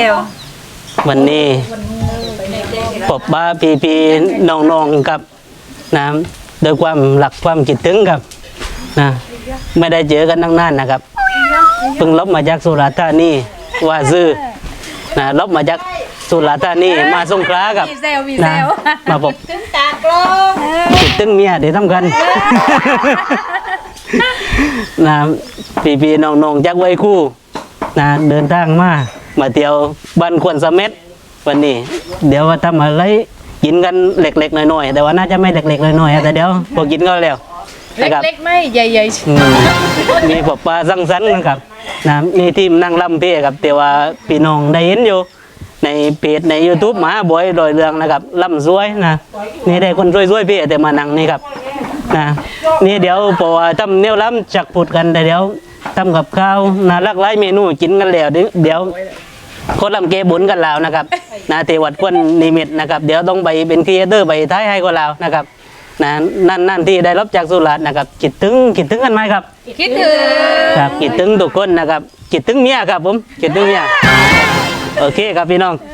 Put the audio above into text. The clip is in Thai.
เอววันนี้พบบ้าพีพีน้องๆกับนะด้วยความหลักความคิดถึงครับนะไม่ได้เจอกันตั้งนานนะครับเพิ่งลบมาจากสุราษฎร์ธานีว่าซื้อนะลบมาจากสุราษฎร์ธานีมาสงขลากับมีเซลมีเซนะลมาพบถึงตากลงคิดถึงเมียเดี๋ยวทำกัน นะพี่พี่น้องน้องๆจากไว้คู่นะเดินทางมา มาเที่ยวบ้านควนสะเม็ดวันนี้ เดี๋ยวว่าทำอะไรกินกันเล็กๆหน่อยๆแต่ว่าน่าจะไม่เล็กๆหน่อยๆแต่เดี๋ยวพอกินก็แล้วนะครับเล็กๆไม่ใหญ่อืมมีปอบปลาสังสรรค์นะครับนะมีทีมนั่งลำเพี่ครับแต่ว่าพี่น้องได้เห็นอยู่ ในเพจใน YouTube หมาบอยดอยเรืองนะครับลำสวยนะนี่ได้คนสวยๆพี่แต่มานั่งนี่ครับนะนี่เดี๋ยวพอทำเนียวล้ำจักพูดกันแต่เดี๋ยว ทำกับข้าวน่ารักหลายเมนูกินกันแล้วเดี๋ยวเดี๋ยวคนลำเกบุญกันแล้วนะครับนะเทวัดควนนิมิตนะครับ เดี๋ยวต้องไปเป็นครีเอเตอร์ไปท้ายให้คนเรานะครับนะนั่นนั่นที่ได้รับจากสุราษฎร์นะครับคิดถึงคิดถึงกันไหมครับๆคิดถึงครับคิดถึงทุกคนนะครับคิดถึงเมียครับผมคิดถึงเมียโอเคครับพี่น้องเอ